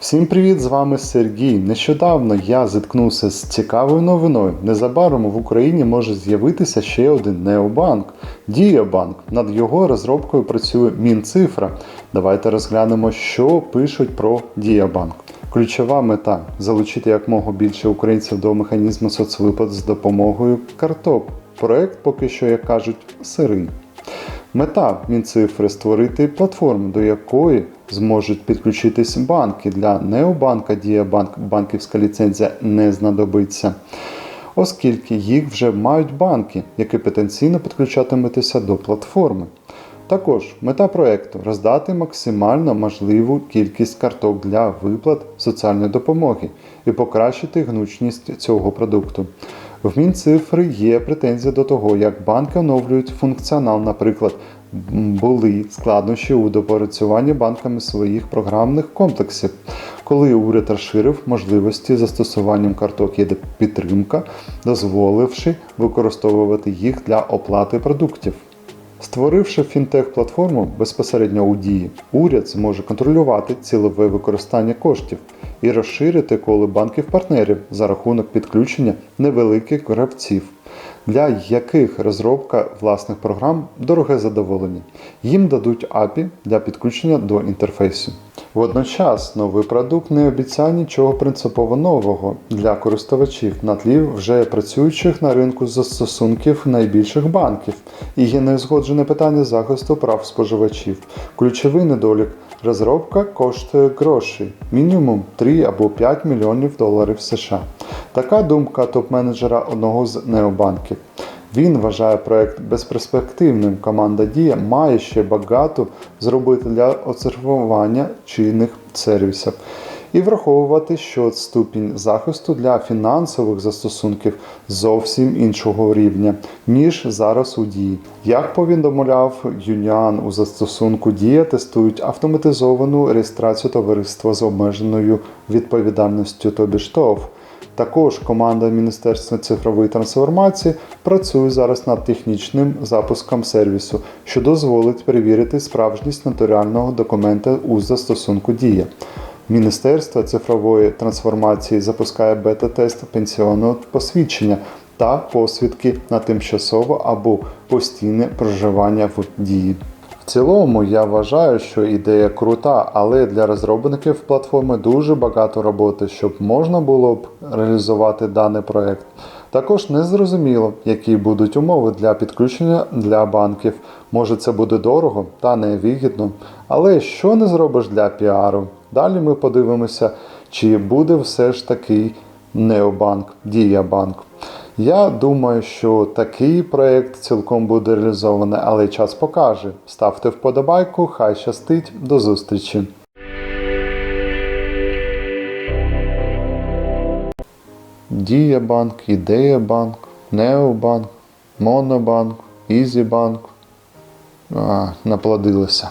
Всім привіт! З вами Сергій. Нещодавно я зіткнувся з цікавою новиною. Незабаром в Україні може з'явитися ще один необанк Діабанк. Над його розробкою працює Мінцифра. Давайте розглянемо, що пишуть про Діабанк. Ключова мета залучити якмога більше українців до механізму соцвиплат з допомогою карток. Проект поки що, як кажуть, сирий. Мета Мінцифри створити платформу, до якої зможуть підключитись банки. Для необанка Діабанк банківська ліцензія не знадобиться, оскільки їх вже мають банки, які потенційно підключатиметься до платформи. Також мета проекту роздати максимально можливу кількість карток для виплат соціальної допомоги і покращити гнучність цього продукту. В Мінцифри є претензія до того, як банки оновлюють функціонал, наприклад, були складнощі у допрацюванні банками своїх програмних комплексів, коли уряд розширив можливості застосуванням карток є підтримка, дозволивши використовувати їх для оплати продуктів. Створивши фінтех-платформу безпосередньо у дії, уряд зможе контролювати цілове використання коштів і розширити коло банків-партнерів за рахунок підключення невеликих гравців, для яких розробка власних програм дороге задоволення. Їм дадуть API для підключення до інтерфейсу. Водночас новий продукт не обіцяє нічого принципово нового для користувачів на тлі вже працюючих на ринку застосунків найбільших банків і є неузгоджене питання захисту прав споживачів. Ключовий недолік розробка коштує грошей мінімум 3 або 5 мільйонів доларів США. Така думка топ-менеджера одного з необанків. Він вважає проект безперспективним. Команда Дія має ще багато зробити для оцифрування чинних сервісів і враховувати, що ступінь захисту для фінансових застосунків зовсім іншого рівня, ніж зараз у дії. Як повідомляв Юніан у застосунку Дія тестують автоматизовану реєстрацію товариства з обмеженою відповідальністю тобі ж ТОВ. Також команда Міністерства цифрової трансформації працює зараз над технічним запуском сервісу, що дозволить перевірити справжність нотаріального документа у застосунку Дія. Міністерство цифрової трансформації запускає бета-тест пенсіонного посвідчення та посвідки на тимчасове або постійне проживання в дії. Цілому я вважаю, що ідея крута, але для розробників платформи дуже багато роботи, щоб можна було б реалізувати даний проект. Також не зрозуміло, які будуть умови для підключення для банків. Може це буде дорого та невигідно, але що не зробиш для піару? Далі ми подивимося, чи буде все ж таки необанк, діябанк. Я думаю, що такий проект цілком буде реалізований, але час покаже. Ставте вподобайку, хай щастить, до зустрічі! Діябанк, Ідеябанк, Необанк, Монобанк, Ізібанк. А, наплодилося.